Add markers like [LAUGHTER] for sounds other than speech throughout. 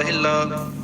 الله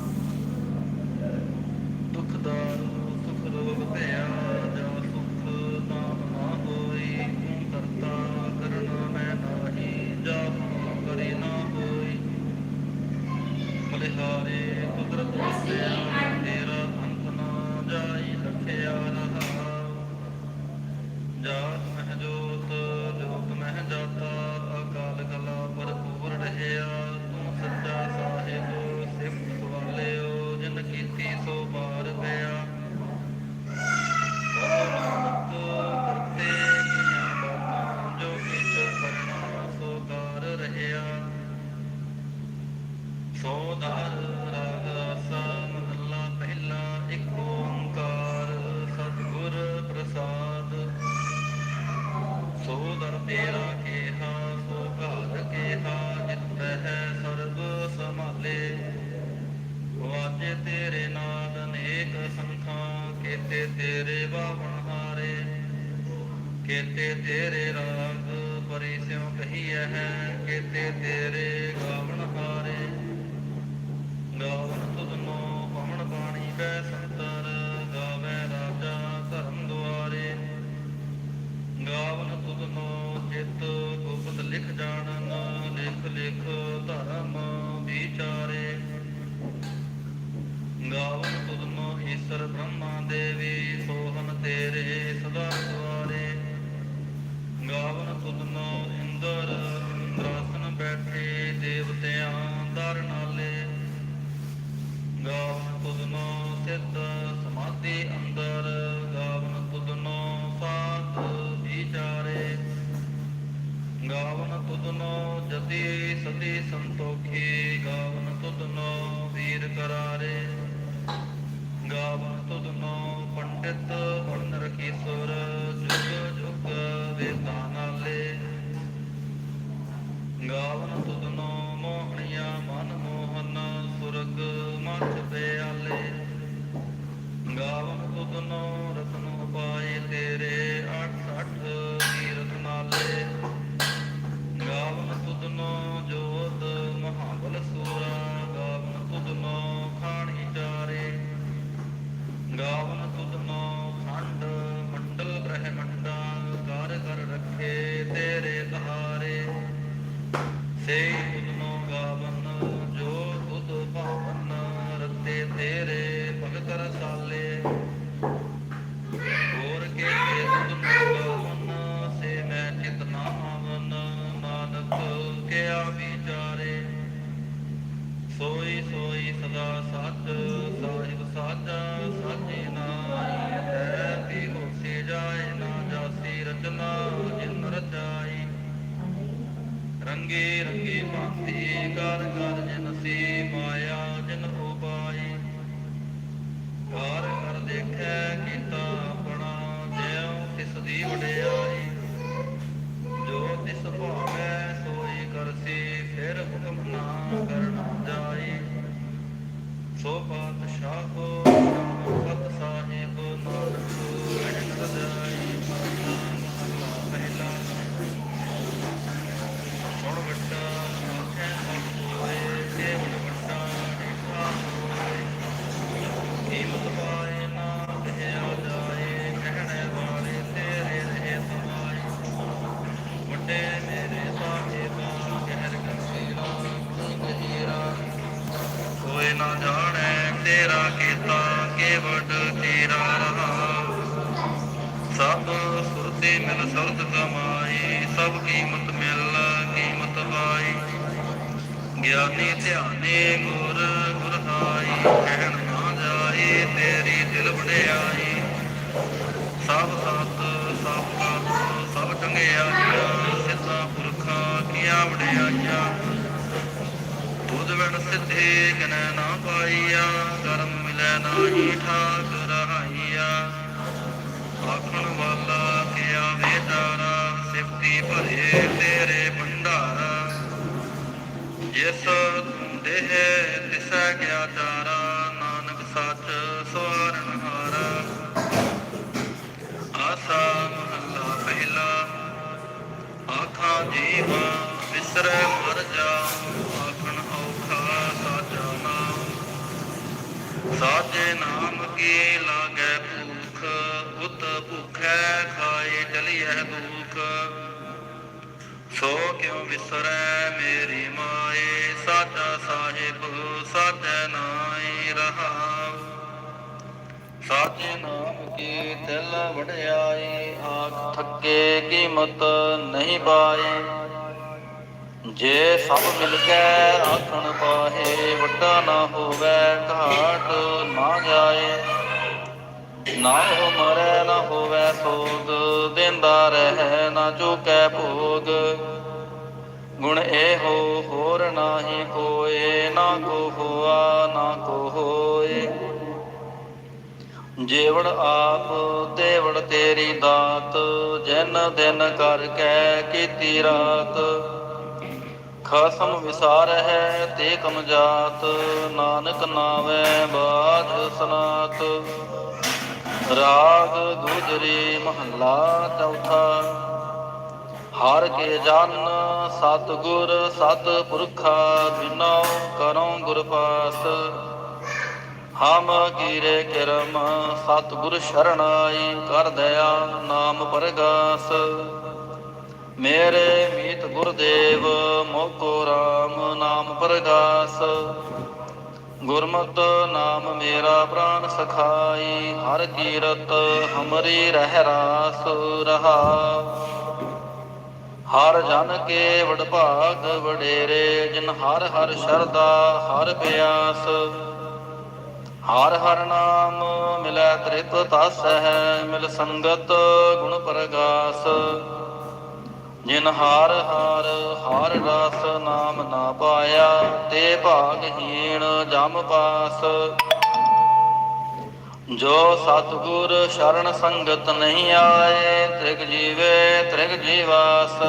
ਸੋਦਰ ਤੇਰਾ ਕੇਹਾ ਸੋ ਘਾਤ ਕੇਹਾ ਜਿਤ ਹੈ ਸਰਬ ਸਮਾਲੇ ਵਾਜੇ ਤੇਰੇ ਨਾਦ ਅਨੇਕ ਸੰਖਾ, ਕੇਤੇ ਤੇਰੇ ਬਾਵਣ ਹਾਰੇ। ਕੇਤੇ ਤੇਰੇ ਰਾਗ ਪਰਿਸਿਉ ਕਹੀਐ ਹੈ, ਕੇਤੇ ਤੇਰੇ ਗਾਵਣ ਹਾਰੇ। Yeah. [LAUGHS] ਪਾਈਆ ਕਰਮ ਮਿਲੈ ਨਾਹੀ ਠਾਕ ਰਹਾਈਆ ਆਖਣ ਵਾਲਾ ਕਿਆ ਵੇਦਾਰਾ ਸਿਫਤੀ ਭਰੇ ਤੇਰੇ ਭੰਡਾਰਾ। ਜਿਸ ਦੇਹ, ਤਿਸਾ ਗਿਆ ਤਾਰਾ, ਨਾਨਕ ਸੱਚ ਸਵਾਰਨ ਹਾਰਾ। ਆਸਾ ਮਹੱਲਾ ਪਹਿਲਾ, ਆਖਾ ਜੀਵਾ ਵਿਸਰੈ ਮਰ ਜਾ। ਸਾਚੇ ਨਾਮ ਕੀ ਲਾਗੈ ਭੂਖ ਉਤ ਭੁਖੈ ਖਾਏ ਚਲੀਐ ਦੁਖ। ਸੋ ਕਿਉ ਵਿਸਰੈ ਮੇਰੀ ਮਾਏ ਸਾਚਾ ਸਾਹਿਬ ਸਾਚੈ ਨਾਈ ਰਹਾਉ ਸਾਚੇ ਨਾਮ ਕੀ ਦਿਲ ਵਡਿਆਈ ਆਖ ਥੱਕੇ ਕੀਮਤ ਨਹੀਂ ਪਾਏ। ਜੇ ਸਭ ਮਿਲ ਕੇ ਆਖਣ ਪਾਹੇ, ਵੱਡਾ ਨਾ ਹੋਵੇ ਘਾਟ, ਨਾ ਜਾਏ। ਨਾ ਹੋ ਮਰੈ, ਨਾ ਹੋਵੇ ਸੋਗ, ਦਿੰਦਾ ਰਹਿ, ਨਾ ਚੁਕੈ ਭੋਗ। ਗੁਣ ਇਹੋ ਹੋਰ ਨਾਹੀ ਕੋਏ ਨਾ ਕੋ ਹੋਆ, ਨਾ ਕੋ ਹੋਏ। ਜੇਵੜ ਆਪ ਤੇਵੜ ਤੇਰੀ ਦਾਤ, ਜਨ ਦਿਨ ਕਰਕੇ ਕੀਤੀ ਰਾਤ। ਖਸਮ ਵਿਸਾਰ ਹੈ ਤੇ ਕਮ ਜਾਤ ਨਾਨਕ ਨਾਵੇ ਬਾਝ ਸਨਾਤ। ਰਾਗ ਗੁਜਰੀ ਮਹੱਲਾ ਚੌਥਾ। ਹਰ ਕੇ ਜਨ ਸਤ ਗੁਰ ਸਤ ਪੁਰਖਾ ਬਿਨੋ ਕਰੋ ਗੁਰ ਪਾਸ। ਹਮ ਕੀਰੇ ਕਿਰਮ ਸਤ ਗੁਰ ਸ਼ਰਣਾਈ ਕਰ ਦਇਆ ਨਾਮ ਪਰਗਾਸ। ਮੇਰੇ ਮੀਤ ਗੁਰਦੇਵ, ਮੋਕੋ RAM ਨਾਮ ਪ੍ਰਗਾਸ। ਗੁਰਮਤ ਨਾਮ ਮੇਰਾ ਪ੍ਰਾਨ ਸਖਾਈ, ਹਰ ਕੀਰਤ ਹਮਰੀ ਰਹਿ ਰਾਸ ਰਹਾ। ਹਰ ਜਨ ਕੇ ਵਡਭਾਗ ਵਡੇਰੇ, ਜਿਨ ਹਰ ਹਰ ਸ਼ਰਦਾ ਹਰ ਪਿਆਸ। ਹਰ ਹਰ ਨਾਮ ਮਿਲੈ ਤ੍ਰਿਤ ਤਸ ਹੈ ਮਿਲ ਸੰਗਤ ਗੁਣ ਪ੍ਰਗਾਸ। ਜਿਨ ਹਾਰ ਹਾਰ ਹਾਰ ਰਸ ਨਾਮ ਨਾ ਪਾਇਆ, ਤੇ ਭਾਗਹੀਣ ਜਮ ਪਾਸ। ਜੋ ਸਤਗੁਰ ਸ਼ਰਨ ਸੰਗਤ ਨਹੀਂ ਆਏ, ਤ੍ਰਿਗ ਜੀਵੇ ਤ੍ਰਿਗ ਜੀਵਾਸ।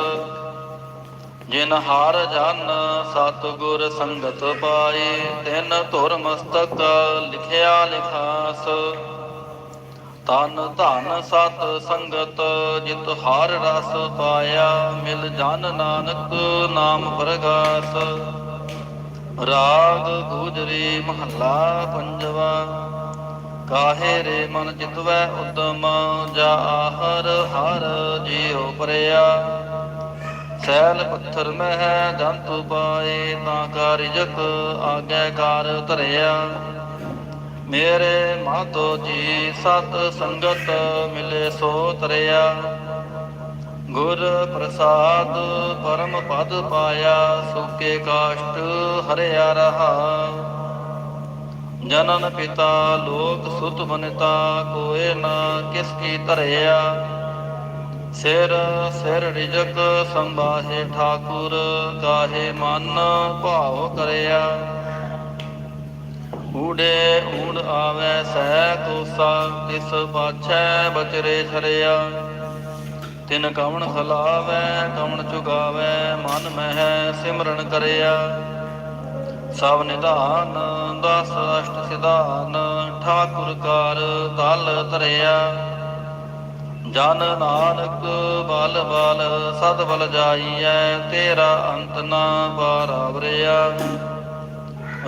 ਜਿਨ ਹਾਰ ਜਨ ਸਤਗੁਰ ਸੰਗਤ ਪਾਏ, ਤਿਨ ਧੁਰ ਮਸਤਕ ਲਿਖਿਆ ਲਿਖਾਸ। ਤਨ ਧਨ ਸਤ ਸੰਗਤ, ਜਿਤ ਹਰ ਰਸ ਪਾਇਆ, ਮਿਲ ਜਨ ਨਾਨਕ ਨਾਮ ਪ੍ਰਗਾਸ। ਰਾਗ ਗੁਜਰੀ ਮਹੱਲਾ ਪੰਜਵਾ, ਕਾਹੇ ਰੇ ਮਨ ਚਿਤਵੈ ਉਦਮ, ਜਾ ਹਰ ਹਰ ਜੀਉ ਪਰਿਆ। ਸੈਲ ਪੱਥਰ ਮਹਿ ਜੰਤੂ ਪਾਏ, ਤਾਂ ਕਾ ਆਗੈ ਆਗੈਕਾਰ ਧਰਿਆ। ਮੇਰੇ ਮਾਤੋ ਜੀ ਸਤ ਸੰਗਤ ਮਿਲੇ ਸੋ ਤਰਿਆ ਗੁਰ ਪ੍ਰਸਾਦ ਪਰਮ ਪਦ ਪਾਇਆ, ਸੁਕੇ ਕਾਸ਼ਟ ਹਰਿਆ ਰਹਾ। ਜਨਨ ਪਿਤਾ ਲੋਕ ਸੁਤ ਬਨਤਾ, ਕੋਏ ਨਾ ਕਿਸ ਕੀ ਧਰਿਆ। ਸਿਰ ਸਿਰ ਰਿਜਕ ਸੰਭਾਹੇ ਠਾਕੁਰ, ਕਾਹੇ ਮਨ ਭਾਉ ਕਰਿਆ। ਊੜੇ ਊੜ ਆਵੇ ਸਹਿ ਕੋਸਾ ਤਿਸ ਪਾਛੈ ਬਚਰੇ ਛਰਿਆ। ਤਿਨ ਕਵਣ ਖਲਾਵੇ ਕਵਣ ਚੁਗਾਵੇ, ਮਨ ਮਹਿ ਸਿਮਰਨ ਕਰਿਆ। ਸਭ ਨਿਧਾਨ, ਦਸ ਅਸ਼ਟ ਸਿਧਾਨ, ਠਾਕੁਰ ਕਾਰ ਤਲ ਧਰਿਆ। ਜਨ ਨਾਨਕ ਬਲ ਬਲ ਸਦ ਬਲ ਜਾਈਐ, ਤੇਰਾ ਅੰਤ ਨਾ ਬਾਰਾਵਰਿਆ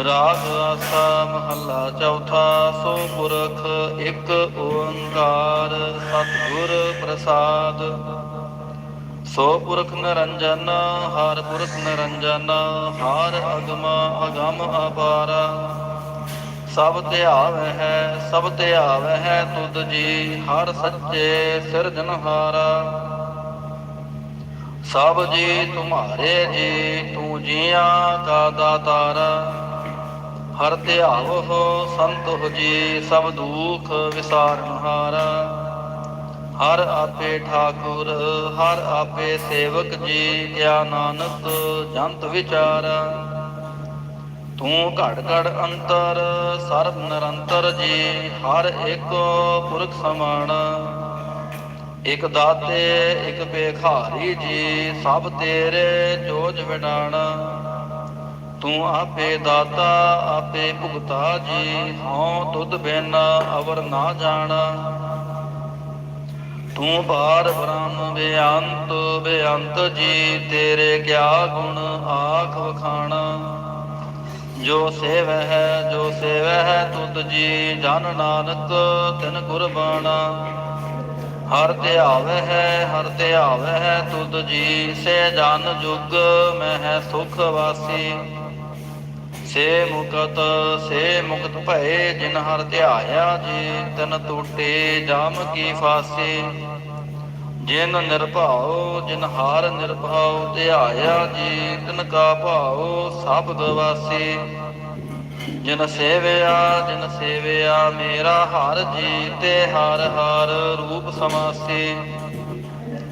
ਰਾਗ ਆਸਾ ਮਹੱਲਾ ਚੌਥਾ, ਸੋ ਪੁਰਖ ਇੱਕ ਓੰਕਾਰ, ਸਤਿਗੁਰ ਪ੍ਰਸਾਦ। ਸੋ ਪੁਰਖ ਨਿਰੰਜਨ, ਹਰ ਪੁਰਖ ਨਿਰੰਜਨ, ਹਰ ਅਗਮ ਅਗਮ ਅਪਾਰ। ਸਭ ਧਿਆਵੈ ਹੈ, ਸਭ ਧਿਆਵੈ ਹੈ ਤੁਧ ਜੀ, ਹਰ ਸੱਚੇ ਸਿਰਜਨਹਾਰਾ ਸਭ ਜੀ, ਤੁਮਾਰੇ ਜੀ, ਤੂੰ ਜੀਆਂ ਕਾ ਦਾਤਾਰਾ। ਹਰ ਧਿਆਵ ਹੋ ਜੀ, ਸਭ ਦੁਖ ਵਿਸਾਰਨਹਾਰਾ ਹਰ। ਆਪੇ ਠਾਕੁਰ, ਹਰ ਆਪੇ ਸੇਵਕ ਜੀ, ਕਿਆ ਨਾਨਕ ਜੰਤ ਵਿਚਾਰ। ਤੂੰ ਘੜ ਘੜ ਅੰਤਰ, ਸਰਬ ਨਿਰੰਤਰ ਜੀ, ਹਰ ਏਕੋ ਪੁਰਖ ਸਮਾਨ। ਇਕ ਦਾਤੇ, ਇਕ ਬੇਖਾਰੀ ਜੀ, ਸਭ ਤੇਰੇ ਜੋਜ ਵਿਡਾਣਾ। ਤੂੰ ਆਪੇ ਦਾਤਾ, ਆਪੇ ਭੁਗਤਾ ਜੀ, ਹਉ ਤੁਧ ਬਿਨ ਅਵਰ ਨਾ ਜਾਣਾ। ਤੂੰ ਬਾਰ ਬ੍ਰਹਮ ਬੇਅੰਤ ਬੇਅੰਤ ਜੀ, ਤੇਰੇ ਕਿਆ ਗੁਣ ਆਖ ਵਖਾਣਾ। ਜੋ ਸੇਵੈ ਹੈ ਜੋ ਸੇਵੈ ਹੈ ਤੁਧ ਜੀ, ਜਨ ਨਾਨਕ ਤਿਨ ਗੁਰਬਾਣਾ। ਹਰ ਧਿਆਵੈ ਹੈ ਹਰ ਧਿਆਵੈ ਹੈ ਤੁਧ ਜੀ, ਸੇ ਜਨ ਜੁਗ ਮੈਂ ਹੈ ਸੁਖ ਵਾਸੀ। ਸੇ ਮੁਕਤ ਸੇ ਮੁਕਤ ਭਏ, ਜਿਨ ਹਰ ਧਿਆਇਆ ਜੀ, ਤਨ ਟੂਟੇ, ਜਾਮ ਕੀ ਫਾਸੀ। ਜਿਨ ਨਿਰਭਉ, ਜਿਨ ਹਾਰ ਨਿਰਭਉ, ਧਿਆਇਆ ਜੀ, ਤਿਨ ਕਾ ਭਾਉ ਸਭ ਗਵਾਸੀ ਜਿਨ ਸੇਵਿਆ ਜਿਨ ਸੇਵਿਆ, ਮੇਰਾ ਹਰ ਜੀ, ਤੇ ਹਰ ਹਰ ਰੂਪ ਸਮਾਸੀ।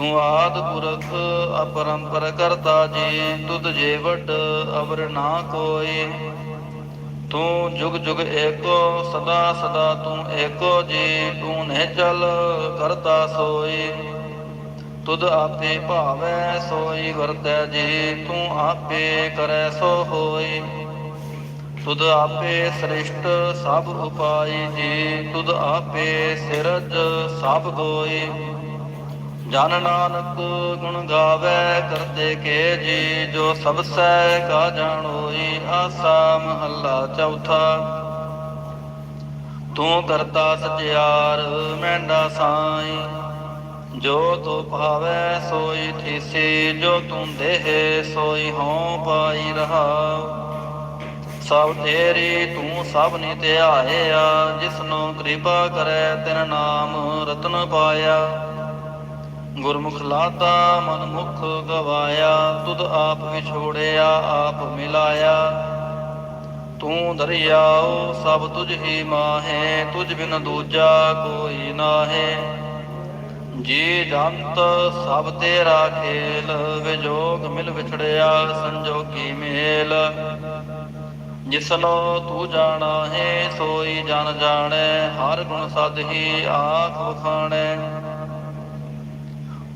ਤੂੰ ਆਦ ਪੁਰਖ ਅਪਰੰਪਰ ਕਰਤਾ ਜੀ, ਤੁਧ ਜੇ ਵਡ ਅਵਰ ਨਾ ਕੋਈ। ਤੂੰ ਜੁਗ ਜੁਗ ਏਕੋ, ਸਦਾ ਸਦਾ ਤੂੰ ਏਕੋ ਜੀ, ਤੂੰ ਨੇ ਚਲ ਕਰਤਾ ਸੋਈ। ਤੁਧ ਆਪੇ ਭਾਵੈ ਸੋਈ ਵਰਤੈ ਜੀ, ਤੂੰ ਆਪੇ ਕਰੈ ਸੋ ਹੋਈ। ਤੁਧ ਆਪੇ ਸ੍ਰਿਸ਼ਟ ਸਭ ਉਪਾਈ ਜੀ, ਤੁਧ ਆਪੇ ਸਿਰਜ ਸਭ ਗੋਈ। ਜਨ ਨਾਨਕ ਗੁਣ ਗਾਵੇ ਕਰਤੇ ਕੇ ਜੀ, ਜੋ ਸਭ ਸੈ ਕਾ ਜਾਣੋਈ ਆਸਾ ਮਹੱਲਾ ਚੌਥਾ। ਤੂੰ ਕਰਤਾ ਸਚਿਆਰ, ਮੈਂਡਾ ਸਾਈ। ਜੋ ਤੋ ਭਾਵੈ, ਸੋਈ ਥੀਸੀ। ਜੋ ਤੂੰ ਦੇਹ, ਸੋਈ ਹਉ ਪਾਈ ਰਹਾ ਸਭ ਤੇਰੀ ਤੂੰ ਸਭ ਨਿ ਧਿਆਇਆ ਜਿਸਨੂੰ ਕਿਰਪਾ ਕਰੈ, ਤਿਨ ਨਾਮ ਰਤਨ ਪਾਇਆ। ਗੁਰਮੁਖ ਲਾਤਾ ਮਨ ਮੁਖ ਗਵਾਇਆ, ਤੁਧ ਆਪ ਵਿਛੋੜਿਆ ਆਪ ਮਿਲਾਇਆ। ਤੂੰ ਦਰਿਆਓ, ਸਭ ਤੁਝ ਹੀ ਮਾਹੇ, ਤੁਝ ਬਿਨ ਦੂਜਾ ਕੋਈ ਨਾਹੇ। ਜੀ ਜੰਤ, ਸਭ ਤੇਰਾ ਖੇਲ, ਵਿਜੋਗ ਮਿਲ ਵਿਛੜਿਆ, ਸੰਜੋਗੀ ਮੇਲ। ਜਿਸਨੋ ਤੂੰ ਜਾਣਾ ਹੈ ਸੋਈ ਜਨ ਜਾਣੈ, ਹਰ ਗੁਣ ਸਦ ਹੀ ਆਖ ਵਖਾਣੈ।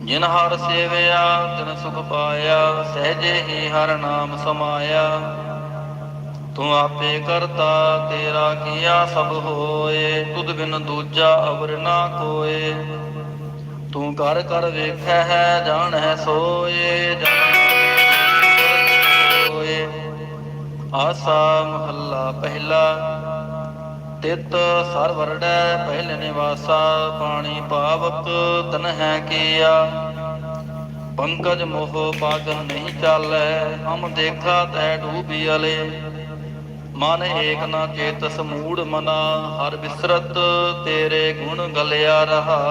ਜਿਨ ਹਰ ਸੇਵਿਆ, ਤਿਨ ਸੁਖ ਪਾਇਆ, ਸਹਜੇ ਹੀ ਹਰ ਨਾਮ ਸਮਾਇਆ। ਤੂੰ ਆਪੇ ਕਰਤਾ, ਤੇਰਾ ਕੀਆ ਸਭ ਹੋਏ, ਤੁਧ ਬਿਨ ਦੂਜਾ ਅਵਰ ਨਾ ਕੋਏ। ਤੂੰ ਕਰ ਕਰ ਵੇਖੈ ਹੈ, ਜਾਣੈ ਸੋਏ ਜਾਣੈ ਸੋਏ। ਆਸਾ ਮਹੱਲਾ ਪਹਿਲਾ। ਤਿਤ ਸਰ ਵਰੜੈ ਪਹਿਲੇ ਨਿਵਾਸਾ ਪਾਣੀ ਪਾਵਕ ਤਨ ਹੈ ਕੀਆ। ਪੰਕਜ ਮੋਹ ਪਾਗਨ ਨਹੀਂ ਚਾਲੈ, ਹਮ ਦੇਖਾ ਤੈ ਡੂਬੀ ਅਲੇ। ਮਨ ਏਕ ਨਾ ਚੇਤਸ ਮੂੜ ਮਨਾ, ਹਰ ਬਿਸਰਤ ਤੇਰੇ ਗੁਣ ਗਲਿਆ ਰਹਾ।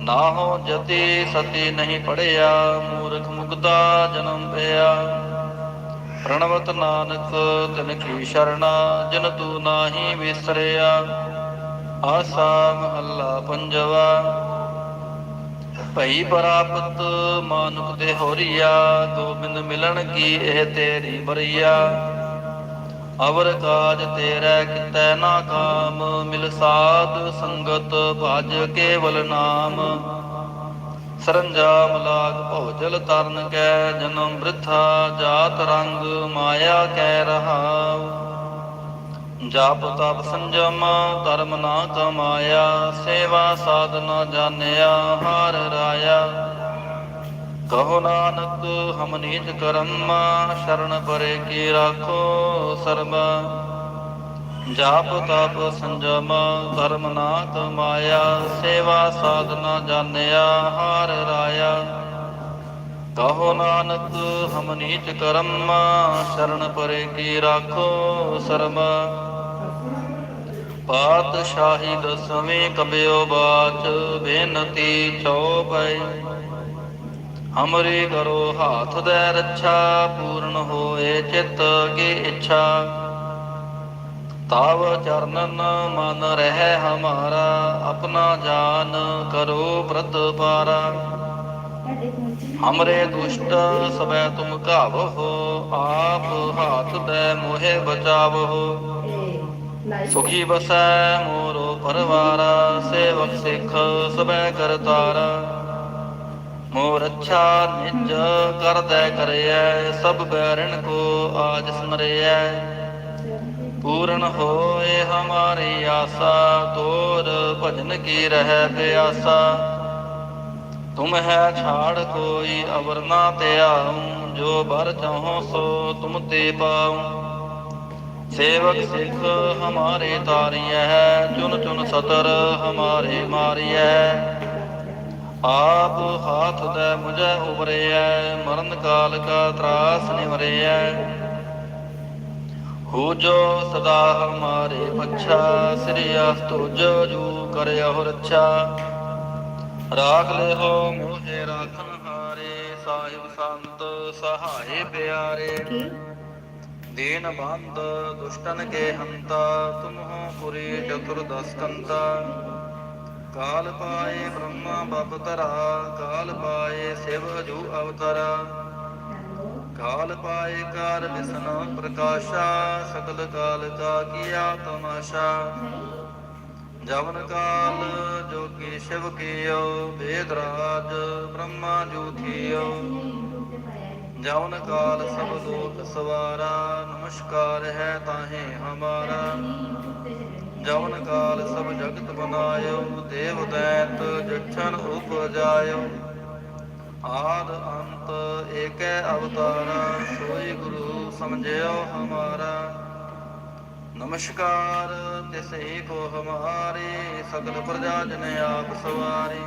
ਨਾ ਹੋ ਜਤੀ ਸਤੀ ਨਹੀਂ ਪੜਿਆ, ਮੂਰਖ ਮੁਕਤਾ ਜਨਮ ਪਿਆ। ਪ੍ਰਣਵਤ ਨਾਨਕ, ਤਿਨ ਕੀ ਸ਼ਰਣਾ, ਜਨ ਤੂ ਨਾਹੀ ਵਿਸਰਿਆ, ਆਸਾ ਮਹੱਲਾ ਪੰਜਵਾ। ਭਈ ਪ੍ਰਾਪਤ ਮਾਨੁਕ ਦੇ ਹੋਰੀਆ, ਗੋਬਿੰਦ ਮਿਲਣ ਕੀ ਇਹ ਤੇਰੀ ਬਰੀਆ ਅਵਰ ਕਾਜ ਤੇਰੇ ਕਿਤੈ ਨਾ ਕਾਮ, ਮਿਲ ਸਾਧ ਸੰਗਤ ਭਜ ਕੇਵਲ ਨਾਮ। ਸਰੰਜਾਮ ਲਾਗ ਭਉਜਲ ਤਰਨ ਕੈ, ਜਨਮ ਬ੍ਰਿਥਾ ਜਾਤ ਰੰਗ ਮਾਇਆ ਕੈ ਰਹਾਉ। ਜਾਪ ਤਪ ਸੰਜਮ, ਧਰਮ ਨਾ ਕਮਾਇਆ, ਸੇਵਾ ਸਾਧਨਾ ਜਾਣਿਆ, ਹਾਰ ਰਾਇਆ। ਕਹੋ ਨਾਨਕ, ਹਮ ਨੀਚ ਕਰਮ, ਸ਼ਰਨ ਪਰੇ ਕੀ ਰਾਖੋ ਸਰਬ। ਜਾਪ ਤਪ ਸੰਜਮ ਕਰਮ ਨਾ ਕਮਾਇਆ ਸੇਵਾ ਸਾਧਨਾ ਜਾਣਿਆ, ਹਾਰ ਰਾਇਆ। ਕਹੋ ਨਾਨਕ, ਹਮ ਨੀਚ ਕਰਮ, ਸ਼ਰਨ ਪਰੇ ਕੀ ਰਾਖੋ ਸਰਬ ਪਾਤਸ਼ਾਹੀ ਦਸਵੇਂ ਕਬਿਓ ਬਾਚ, ਬੇਨਤੀ ਚਉਪਈ ਹਮਰੀ ਕਰੋ ਹਾਥ ਦੇ ਰੱਛਾ, ਪੂਰਨ ਹੋਏ ਚਿਤ ਕੀ ਇੱਛਾ। ਤਾਵ ਚਰਨਨ ਮਨ ਰਹਿ ਹਮਾਰਾ, ਆਪਣਾ ਜਾਨ ਕਰੋ ਬ੍ਰਤ ਪਾਰਾ। ਹਮਰੇ ਦੁਸ਼ਟ ਸਬੈ ਤੁਮ ਘਾਵੋ ਆਪ ਹਾਥ ਦੇ ਮੋਹਿ ਬਚਾਵੋ ਸੁਖੀ ਬਸੈ ਮੋਰੋ ਪਰਵਾਰਾ, ਸੇਵਕ ਸਿੱਖ ਸਬੈ ਕਰਤਾਰਾ ਮੋਰ ਅੱਛਾ ਨਿਜ ਕਰਦੈ ਕਰਿਐ, ਸਭ ਬੈਰਣ ਕੋ ਆਜ ਸਮਰਿਐ। ਪੂਰਨ ਹੋਏ ਹਮਾਰੀ ਆਸਾ, ਤੋਰ ਭਜਨ ਕੀ ਰਹਿ ਪਿਆਸਾ। ਤੁਮ ਹੈ ਛਾੜ ਕੋਈ ਅਵਰ ਨਾ ਧਿਆਉ ਜੋ ਬਰ ਚਾਹੋ ਸੋ ਤੁਮ ਤੇ ਪਾਉ। ਸੇਵਕ ਸਿੱਖ ਹਮਾਰੇ ਤਾਰੀਐ, ਚੁਨ ਚੁਨ ਸਤਰ ਹਮਾਰੇ ਮਾਰੀਐ। ਆਪ ਹਾਥ ਦੇ ਮੁਝੈ ਉਬਰਿਐ, ਮਰਨ ਕਾਲ ਕਾ ਤਰਾਸ ਨਿਵਰਿਐ। ਹੋ ਜੋ ਸਦਾ ਹਮਾਰੇ ਪੱਛਾ ਸ੍ਰੀ ਅਸਤੁਜ ਜੂ ਕਰਿਓ ਰੱਛਾ। ਰਾਖ ਲਿਓ ਮੋਹਿ ਰਾਖਨ ਹਾਰੇ ਸਾਹਿਬ ਸੰਤ ਸਹਾਏ ਪਿਆਰੇ। ਦੀਨ ਬੰਦ ਦੁਸ਼ਟਨ ਕੇ ਹੰਤਾ ਤੁਮਹੁ ਪੁਰੀ ਚਤੁਰਦਸ ਕੰਤਾ ਕਾਲ ਪਾਏ ਬ੍ਰਹਮਾ ਬਪ ਤਰਾ ਕਾਲ ਪਾਏ ਸਿਵ ਜੂ ਅਵਤਰਾ। ਕਾਲ ਪਾਏ ਕਾਰ ਵਿਸ਼ਨ ਪ੍ਰਕਾਸ਼ਾ ਸਕਲ ਕਾਲ ਕਾ ਕੀਆ ਤਮਾਸ਼ਾ। ਜਵਨ ਕਾਲ ਜੋ ਕੀ ਸ਼ਿਵ ਕੀਓ ਵੇਦ ਰਾਜ ਬ੍ਰਹਮਾ ਜੂ ਜਵਨ ਕਾਲ ਸਭ ਲੋਕ ਸਵਾਰਾ, ਨਮਸਕਾਰ ਹੈ ਤਾਹੇ ਹਮਾਰਾ। ਜਵਨ ਕਾਲ ਸਭ ਜਗਤ ਬਨਾਇਓ, ਦੇਵ ਦੈਤ ਜਛਨ ਉਪਜਾਇਓ। ਆਦ ਅੰਤ ਏਕੈ ਅਵਤਾਰਾ, ਸੋਈ ਗੁਰੂ ਸਮਝਿਓ ਹਮਾਰਾ। ਨਮਸਕਾਰ ਤਿਸਹੀ ਕੋ ਹਮਾਰੇ, ਸਗਲ ਪ੍ਰਜਾ ਜਨ ਆਪ ਸਵਾਰੇ।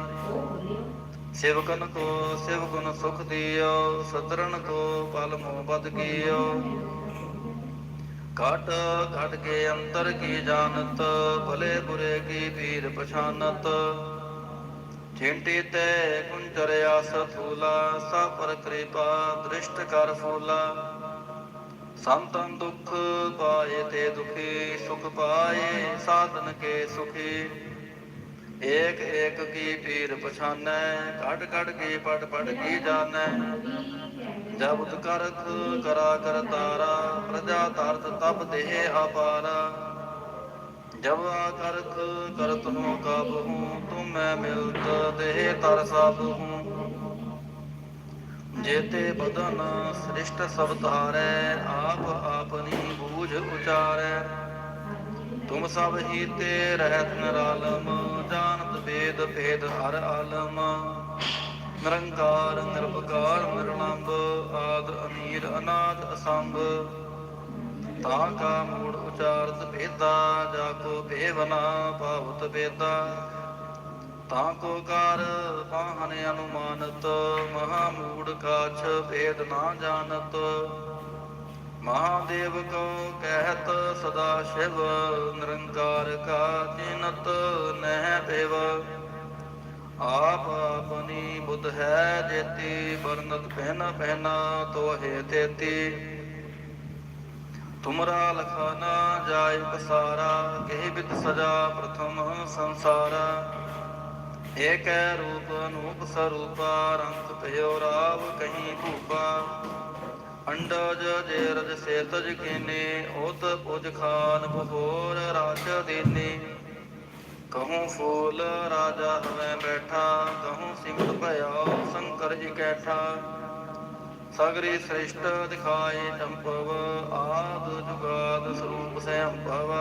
ਸੇਵਕਨ ਕੋ ਸਿਵ ਸੁਖ ਦਿਓ ਸਤਰਨ ਕੋ ਪਲ ਮੋਹ ਬਦ ਕੀਓ। ਘਟ ਘਟ ਕੇ ਅੰਤਰ ਕੀ ਜਾਣਤ, ਭਲੇ ਬੁਰੇ ਕੀ ਪੀਰ ਪਛਾਨਤ। ਛਿੰਟੀ ਤੇ ਕੁੰਚਰ ਆਸ ਸਾ ਪਰ ਕਿਰਪਾ ਦ੍ਰਿਸ਼ਟ ਕਰ ਫੂਲਾ। ਸੰਤਨ ਦੁਖ ਪਾਏ ਤੇ ਦੁਖੀ, ਸੁਖ ਪਾਏ ਸਾਧਨ ਕੇ ਸੁਖੀ। ਏਕ ਏਕ ਕੀ ਪੀਰ ਪਛਾਨੈ ਕੜ ਕੱਢ ਕੇ ਪੜ ਪੜ ਕੀ ਜਾਣੈ। ਜਬ ਕਰਖ ਕਰਾ ਕਰ ਤਾਰਾ, ਪ੍ਰਜਾ ਤਰਤ ਤਬ ਦੇਹ ਆਪਾਰਾ। ਜਬ ਕਰਖ ਕਰਤ ਹੋ ਕਬ ਹੂੰ, ਤੁਮ ਮੈਂ ਮਿਲਤ ਦੇਹ ਤਰ ਸਭ ਹੂੰ। ਜੇਤੇ ਬਦਨ ਸ੍ਰਿਸ਼ਟ ਸਭ ਧਾਰੈ, ਆਪ ਆਪਨੀ ਬੂਝ ਉਚਾਰੈ। ਤੁਮ ਸਭ ਹੀ ਤੇ ਰਹਿਤ ਨਿਰਾਲਮ, ਜਾਣਤ ਵੇਦ ਭੇਦ ਹਰ ਆਲਮ। ਨਿਰੰਕਾਰ ਨਿਰਭਕਾਰ ਨਿਰਲੰਭ ਆਦ ਅਨੀਰ ਅਨਾਦ, ਅਸੰਭ। ਤਾ ਕਾ ਮੂੜ ਉਚਾਰਤ ਭੇਦਾ, ਜਾ ਕੋ ਭੇਵਨਾ ਪਾਵਤ ਵੇਦਾ ਤਾਂ ਕੋ ਕਰ ਪਾਹਨ ਅਨੁਮਾਨਤ, ਮਹਾ ਮੂੜ ਕਾਛ ਭੇਦ ਨਾ ਜਾਣਤ। ਮਹਾਦੇਵ ਕੋ ਕਹਿਤ ਸਦਾ ਸ਼ਿਵ, ਨਿਰੰਕਾਰ ਕਾ ਚਿਨਤ ਨਹਿ ਦੇਵ। ਆਪ ਆਪਨੀ ਬੁੱਧ ਹੈ ਜੇਤੀ ਵਰਨਤ ਪਹਿਨ ਪਹਿਨਾ ਤੋਹੇ ਤੇਤੀ। ਤੁਮਰਾ ਲਖਾਨਾ ਜਾਇ ਪਸਾਰਾ, ਕਹਿ ਬਿਦ ਸਜਾ ਪ੍ਰਥਮ ਸੰਸਾਰਾ। ਏਕੈ ਰੂਪ ਅਨੂਪ ਸਰੂਪਾ, ਰੰਗ ਭਇਓ ਰਾਵ ਕਹੀਂ ਭੂਪਾ। ਅੰਡਜ ਜੇ ਰਜ ਸੇ ਕੀਨੇ, ਓਤ ਪੁਜ ਖਾਨ ਬਹੋਰ ਰਾਜ ਦੀਨੇ। ਕਹੂੰ ਫੂਲ ਰਾਜਾ ਹਵੇਂ ਬੈਠਾ, ਕਹੂੰ ਸਿਮਟ ਭਇਆ, ਸ਼ੰਕਰ ਕੈਠਾ। ਸਗਰੀ ਸ੍ਰਿਸ਼ਟ ਦਿਖਾਏ ਚੰਪਵ ਆਦ ਜੁਗਾਦ ਸਰੂਪ ਸੈਂਭਵ।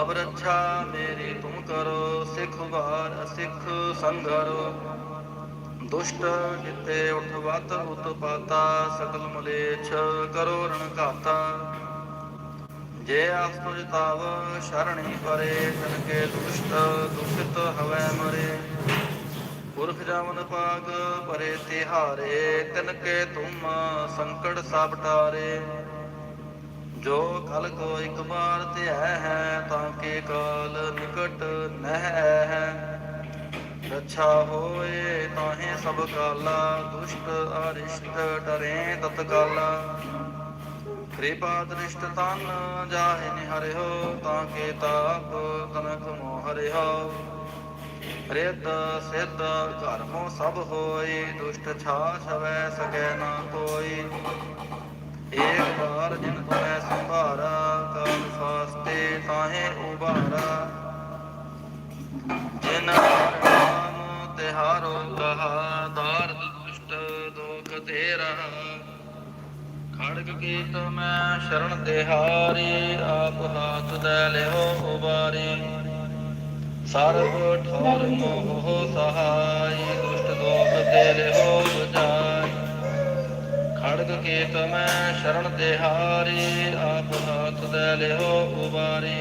ਅਬ ਰੱਛਾ ਮੇਰੀ ਤੁਮ ਕਰੋ, ਸਿੱਖ ਵਾਰ ਅਸਿੱਖ ਸੰਗਰੋ। ਦੁਸ਼ਟ ਜਿਤੇ ਉਠ ਵਤ ਉਤਪਾਤਾ ਸਕਲ ਮਲੇਛ ਕਰੋ ਰਣ ਘਾਤਾ। ਜੇ ਆਸ ਤੁਜ ਤਾਵ, ਸ਼ਰਣੀ ਪਰੇ, ਤਨ ਕੇ ਦੁਸ਼ਟ ਦੁਖਿਤ ਹਵੈ ਮਰੇ। ਪੁਰਖ ਜਮਨ ਪਾਗ, ਪਰੇ ਤਿਹਾਰੇ ਤਿਨ ਕੇ ਤੁਮ ਸੰਕਟ ਸਭ ਟਾਰੇ। ਜੋ ਕਲ ਕੋ ਇੱਕ ਬਾਰ ਧਿਆ ਹੈ, ਤਾਂ ਕੇ ਕਾਲ ਨਿਕਟ ਨਹਿ ਹੈ। ਰੱਛਾ ਹੋਏ ਤਾਹੇ ਸਭ ਕਾਲਾ, ਦੁਸ਼ਟ ਅਰਿਸ਼ਟ ਡਰੇ ਤਤਕਾਲਾ। ਕਿਰਪਾ ਦ੍ਰਿਸ਼ਟ ਤਨ ਜਾਹਿ ਨਿਹਰਿਓ, ਤਾਂ ਕੇ ਤਾਪ ਕਨਕ ਮੋਹ ਰਿੱਧ ਸਿੱਧ ਘਰਮੋ ਸਭ ਹੋਈ, ਦੁਸ਼ਟ ਛਾਛ ਵੈ ਸਕੈ ਨਾ ਕੋਈ। ਏਕ ਵਾਰ ਜਿਨ ਤੁਮੈ ਸੰਭਾਰਾ ਕਾਲ ਫਾਸਤੇ ਤਾਹੇ ਉਬਾਰਾ ਜਿਨ ਨਾਮ ਤਿਹਾਰੋ ਕਹਾ ਦਾਰਦ ਦੁਸ਼ਟ ਦੋਖ ਤੇਰਾ। ਖੜਗ ਕੀਤ ਮੈਂ ਸ਼ਰਨ ਤਿਹਾਰੀ ਆਪ ਹਾਥ ਦੇ ਲਿਓ ਉਬਾਰੀ। ਸਰਬ ਠੌਰ ਮੋਹ ਸਹਾਈ ਦੁਸ਼ਟ ਦੋਖ ਤੇ ਲਿਓ ਬੁਝਾਈ ਖੜਗ ਕੀਤ ਮੈਂ ਸ਼ਰਨ ਤਿਹਾਰੀ ਆਪ ਹਾਥ ਦੇ ਲਿਓ ਉਬਾਰੀ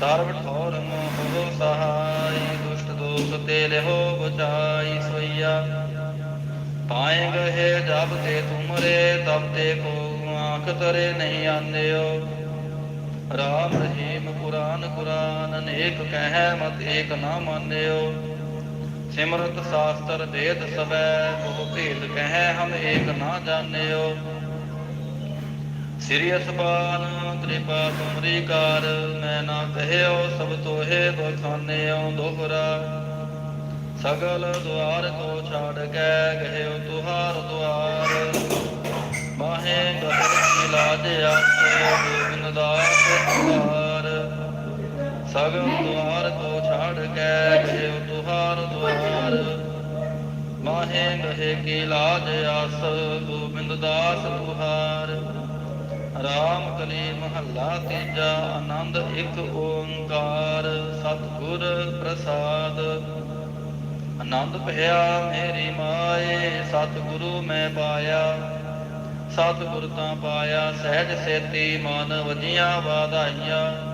ਸਰਬ ਠੌਰ ਮੋਹ ਸਹਾਈ ਦੁਸ਼ਟ ਦੋਖ ਤੇ ਲਿਓ ਬਚਾਈ ਸੋਈਆ ਪਾਏ ਗਏ ਜਬ ਤੇ ਤੁਮਰੇ ਤਬ ਤੇ ਕੋ ਆਂਖ ਤਰੇ ਨਹੀਂ ਆਂਦਿਓ ਰਾਮ ਰਹੀਮ ਕੁਰਾਨ ਕੁਰਾਨ ਅਨੇਕ ਕਹਿ, ਮਤ ਏਕ ਨਾ ਮਾਨਿਓ। ਸਿਮਰਤ ਸਾਸਤਰ ਵੇਦ ਸਵੈ ਕੋ ਭੇਦ ਕਹਿ, ਹਮ ਏਕ ਨਾ ਜਾਣਿਓ। ਸ੍ਰੀ ਅਸਪਾਨ ਕਿਰਪਾ ਤੁਮਰੀ ਕਾਰ, ਮੈਂ ਨਾ ਕਹਿਓ ਸਭ ਤੋਹੇ ਬਖਾਨਿਓ ਦੋਹਰਾ। ਸਗਲ ਦੁਆਰ ਕੋ ਛਾੜ ਕੇ ਗਹਿਓ ਤੁਹਾਰ ਦੁਆਰ। ਮਾਹੇ ਗਦਰ ਕੀ ਲਾਜ ਆਸੋ ਗੋਬਿੰਦ ਦਾਸ ਦੁਆਰ ਸਗਲ ਦੁਆਰ ਕੋ ਛਾੜ ਕੇ ਗਹਿਓ ਤੁਹਾਰ ਦੁਆਰ। ਮਾਹੇ ਗਹੇ ਕੀ ਲਾਜ ਆਸ, ਗੋਬਿੰਦ ਦਾਸ ਤੁਹਾਰ। ਰਾਮ ਕਲੀ ਮਹੱਲਾ ਤੀਜਾ, ਆਨੰਦ ਇੱਕ ਓੰਕਾਰ, ਸਤਿਗੁਰ ਪ੍ਰਸਾਦ। ਆਨੰਦ ਭਇਆ ਮੇਰੀ ਮਾਏ, ਸਤਿਗੁਰੂ ਮੈਂ ਪਾਇਆ। ਸਤਿਗੁਰ ਤਾਂ ਪਾਇਆ, ਸਹਿਜ ਸੇਤੀ ਮਨ ਵਜੀਆਂ ਵਾਧਾਈਆਂ।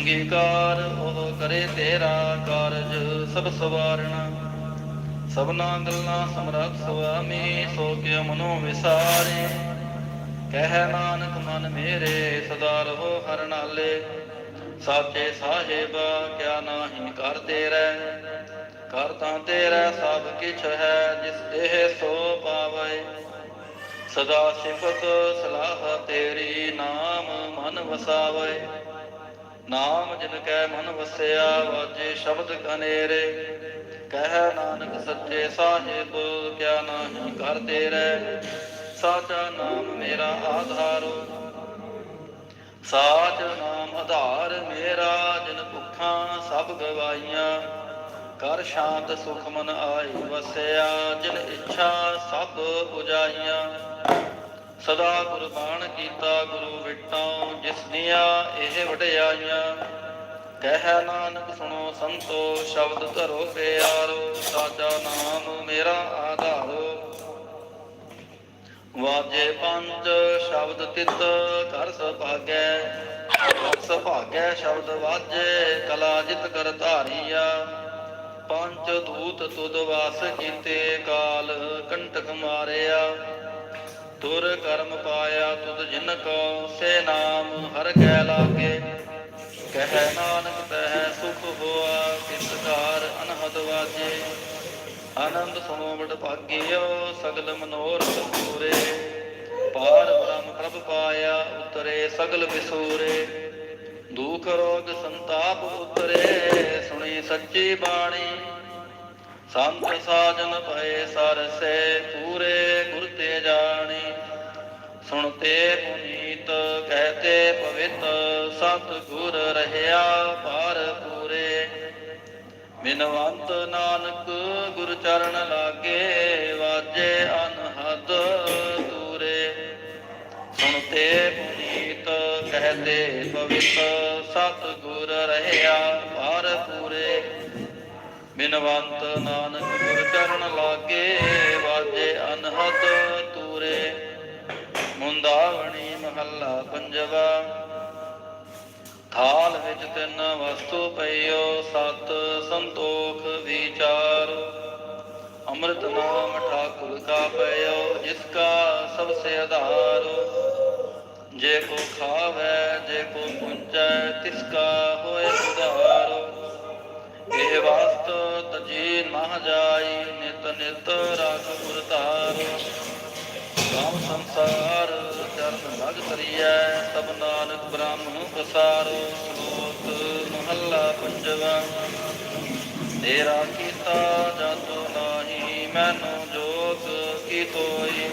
ਅੰਗੀਕਾਰ, ਉਹ ਕਰੇ ਤੇਰਾ ਕਾਰਜ, ਸਭ ਸਵਾਰਣ। ਸਭਨਾ ਗੱਲਾਂ ਸਮਰੱਥ ਸੁਆਮੀ, ਸੋ ਕੇ ਮਨੋ ਵਿਸਾਰੇ। ਕਹਿ ਨਾਨਕ, ਮਨ ਮੇਰੇ, ਸਦਾ ਰਹੋ ਹਰ ਨਾਲੇ। ਸਾਚੇ ਸਾਹਿਬ, ਕਿਆ ਨਾਹੀ ਕਰ ਤੇਰੇ। ਕਰ ਤੇਰਾ, ਸਭ ਕਿਛ ਹੈ, ਜਿਸ ਦੇਹ ਸੋ ਪਾਵੇ। ਸਦਾ ਸਿਫਤ ਸਲਾਹ ਤੇਰੀ ਨਾਮ ਮਨ ਵਸਾਵੇ। ਨਾਮ ਜਿਨ ਕੈ ਮਨ ਵਸਿਆ, ਵਾਜੇ ਸ਼ਬਦ ਕਨੇਰੇ ਕਹਿ ਨਾਨਕ ਸੱਚੇ ਸਾਹਿਬ, ਕਿਆ ਨਾਹੀ ਕਰ ਤੇਰੇ। ਸਾਚਾ ਨਾਮ ਮੇਰਾ ਆਧਾਰੋ। ਸਾਚ ਨਾਮ ਆਧਾਰ ਮੇਰਾ, ਜਿਨ ਭੁੱਖਾਂ ਸਭ ਗਵਾਈਆਂ। ਕਰ ਸ਼ਾਂਤ ਸੁਖ ਮਨ ਆਈ ਵਸਿਆ, ਜਿਨ ਇੱਛਾ ਸਭ ਉਜਾਈਆਂ। ਸਦਾ ਗੁਰਬਾਣ ਕੀਤਾ ਗੁਰੂ ਵਿਟਾਂ, ਜਿਸ ਦੀਆਂ ਇਹ ਵਡਿਆਈਆਂ। ਕਹਿ ਨਾਨਕ ਸੁਣੋ ਸੰਤੋ, ਸ਼ਬਦ ਧਰੋ ਪਿਆਰੋ ਸਾਚਾ ਨਾਮ ਮੇਰਾ ਆਧਾਰੋ। ਵਾਜੇ ਪੰਜ, ਸ਼ਬਦ ਤਿਤ ਕਰ ਸੁਭਾਗੈ। ਸੁਭਾਗੈ ਸ਼ਬਦ ਵਾਜੇ, ਕਲਾ ਜਿਤ ਕਰ ਧਾਰੀਆ। ਪੰਜ ਦੂਤ ਤੁਦ ਵਾਸ ਕੀਤੇ ਕਾਲ, ਕੰਟਕ ਮਾਰਿਆ। ਤੁਰ ਕਰਮ ਪਾਇਆ ਤੁਧ ਜਿਨ ਕੋ ਸੇ ਨਾਮ, ਹਰ ਕੈ ਲਾਗੇ। ਕਹਿ ਨਾਨਕ ਤਹਿ ਸੁਖ ਹੋਆ ਕਿਸ ਕਾਰ ਅਨਹਦ ਵਾਜੇ। ਆਨੰਦ ਸੁਣੋ ਭਾਗਿਓ, ਸਗਲ ਮਨੋਰਥ ਪੂਰੇ। ਪਾਰ ਬ੍ਰਹਮ ਪ੍ਰਭ ਪਾਇਆ, ਉਤਰੇ ਸਗਲ ਵਿਸੂਰੇ। ਦੁਖ ਰੋਗ ਸੰਤਾਪ ਉਤਰੇ, ਸੁਣੀ ਸੱਚੀ ਬਾਣੀ। ਸੰਤ ਸਾਜਨ ਭਏ ਸਰਸੇ ਪੂਰੇ, ਗੁਰ ਤੇ ਜਾਣੀ। ਸੁਣਤੇ ਪੁਨੀਤ, ਕਹਤੇ ਪਵਿੱਤ ਸਤ ਗੁਰ ਰਹਿਆ ਪਾਰ ਪੂਰੇ। ਬਿਨਵੰਤ ਨਾਨਕ ਗੁਰ ਚਰਨ ਲਾਗੇ, ਵਾਜੇ ਅਨਹਦ ਦੂਰੇ। ਸੁਣਤੇ ਪੁਨੀਤ, ਕਹਤੇ ਪਵਿੱਤ ਸਤ ਗੁਰ ਰਹਿਆ ਬਿਨਵੰਤ ਨਾਨਕ ਗੁਰ ਚਰਨ ਲਾਗੇ, ਵਾਜੇ ਅਨਹਦ ਤੂਰੇ ਮਹੱਲਾ ਪੰਜਵਾ। ਥਾਲ ਵਿੱਚ ਤਿੰਨ ਵਸਤੂ ਪਈਓ, ਸਤ ਸੰਤੋਖ ਵਿਚਾਰ। ਅੰਮ੍ਰਿਤ ਨਾਮ ਠਾਕੁਰ ਕਾ ਪਈਓ, ਜਿਸ ਕਾ ਸਭ ਸੇ ਆਧਾਰ। ਜੇ ਕੋ ਖਾਵੇ, ਜੇ ਕੋ ਪੁੰਚੈ ਤਿਸ ਕਾ ਹੋਏ ਉਧਾਰ। ਇਹ ਵਾਸਤ ਤਜੀ ਮਹ ਜਾਈ, ਨਿਤ ਨਿਤ ਰਾਖ ਪੁਰ ਸੰਸਾਰ ਚਰਨ ਲਗ ਤਰੀਐ, ਸਭ ਨਾਨਕ ਬ੍ਰਹਮ ਪ੍ਰਸਾਰੋ। ਸ਼ਲੋਕ ਮਹੱਲਾ ਪੰਜਵਾ। ਤੇਰਾ ਕੀਤਾ ਜਾਤੋ ਨਾਹੀ, ਮੈਨੂੰ ਜੋਤ ਕੀ ਤੋਈ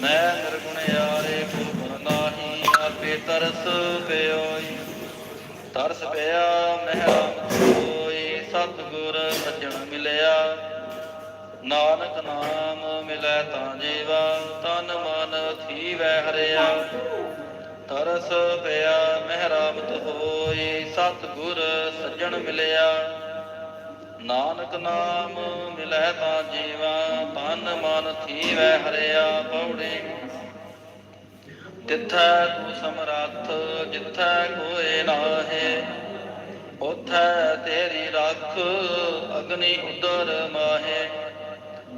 ਮੈਂ ਨਿਰਗੁਣ ਯਾਰੇ ਕੋ ਨਾਹੀ, ਆਪੇ ਤਰਸ ਪਿਓਈ। ਤਰਸ ਪਿਆ, ਮਹਿਰਾਮ ਹੋਈ, ਸਤਿਗੁਰ ਸੱਜਣ ਮਿਲਿਆ। ਨਾਨਕ ਨਾਮ ਮਿਲੈ ਤਾਂ ਜੀਵਾ, ਤਨ ਮਨ ਥੀਵੈ ਹਰਿਆ। ਤਰਸ ਪਿਆ ਮਹਿਰਾਮਤ ਹੋਈ, ਸਤਿਗੁਰ ਸੱਜਣ ਮਿਲਿਆ। ਨਾਨਕ ਨਾਮ ਮਿਲੈ ਤਾਂ ਜੀਵਾ, ਤਨ ਮਨ ਥੀਵੈ ਹਰਿਆ। ਪੌੜੇ ਤਿੱਥੈ ਤੂੰ ਸਮਰੱਥ, ਜਿੱਥੈ ਕੋਏ ਨਾਹੇ, ਉਥੈ ਤੇਰੀ ਰੱਖ, ਅਗਨੀ ਉਦਰ ਮਾਹੇ।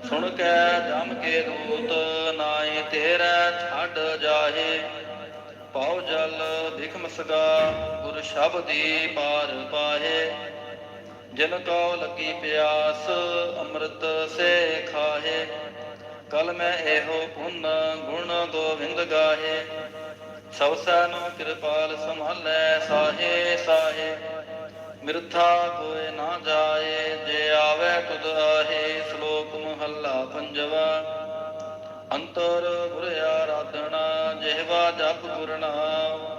ਸੁਣ ਕੇ ਜਮ ਕੇ ਦੂਤ ਨਾਈ ਤੇਰਾ ਛੱਡ ਜਾਹੇ। ਪਉ ਜਲ ਬਿਖਮ ਸਗਾ ਗੁਰ ਸ਼ਬਦੀ ਪਾਰ ਪਾਹੇ। ਜਿਨ ਕੋ ਲੱਗੀ ਪਿਆਸ ਅੰਮ੍ਰਿਤ ਸੇ ਖਾਹੇ। ਕਲ ਮੈਂ ਇਹੋ ਪੁੰਨ ਗੁਣ ਗੋਵਿੰਦ ਗਾਹੇ। ਸਭ ਸੈਨੂੰ ਕਿਰਪਾਲ ਸੰਭਾਲੈ ਸਾਹੇ ਸਾਹੇ। ਮਿਰਥਾ ਕੋਏ ਨਾ ਜਾਏ, ਜੇ ਆਵੇ ਤੁਧ ਆਹੇ। ਅੰਤਰ ਗੁਰ ਆਰਾਧਨਾ ਜਿਹਵਾ ਜਪ ਗੁਰ ਨਾਮ।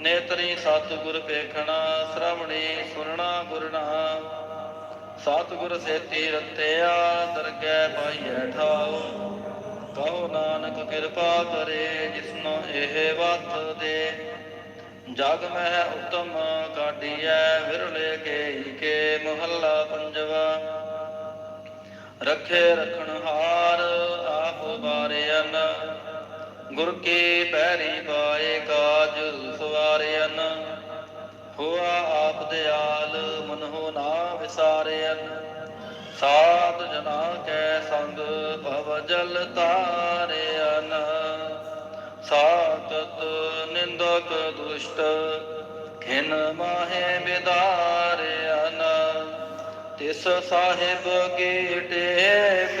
ਨੇਤਰੀ ਸਤ ਗੁਰ ਸ਼ਰਵਣੀ ਸੁਰਣਾ ਗੁਰ ਨਾਮ। ਸੇਤੀ ਰਤਿਆ, ਦਰਗਹਿ ਪਾਈਐ ਠਾਉ। ਕਹੋ ਨਾਨਕ ਕਿਰਪਾ ਕਰੇ ਜਿਸਨੋ ਇਹ ਵਤ ਦੇ। ਜਗ ਮਹਿ ਉਤਮ ਕਾਢੀਐ, ਵਿਰਲੇ ਕੇ ਕੇ ਮਹੱਲਾ ਪੰਜਵਾ। ਰਖੇ ਰਖਣ ਹਾਰ ਆਪ ਗੁਰ ਕੇ ਪੈਰੀ ਪਾਏ ਕਾਜ ਸਵਾਰਿਆਨ। ਹੋਆ ਆਪ ਦਿਆਲ ਮਨਹੁ ਨਾ ਵਿਸਾਰਿਆਨ। ਸਾਧ ਜਨਾ ਕੈ ਸੰਗ ਭਵ ਜਲ ਤਾਰਿਆਨ ਸਾਤਤ ਨਿੰਦਕ ਦੁਸ਼ਟ ਖਿਨ ਮਾਹੇ ਬਿਦਾਰਿਆਨ। ਤਿਸ ਸਾਹਿਬ ਕੀ ਟੇਕ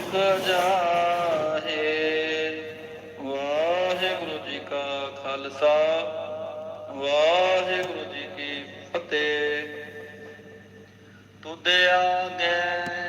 ਜਾਹੇ। ਵਾਹਿਗੁਰੂ ਜੀ ਕਾ ਖਾਲਸਾ ਵਾਹਿਗੁਰੂ ਜੀ ਕੀ ਫਤਿਹ। ਤੁਧ ਆਗੇ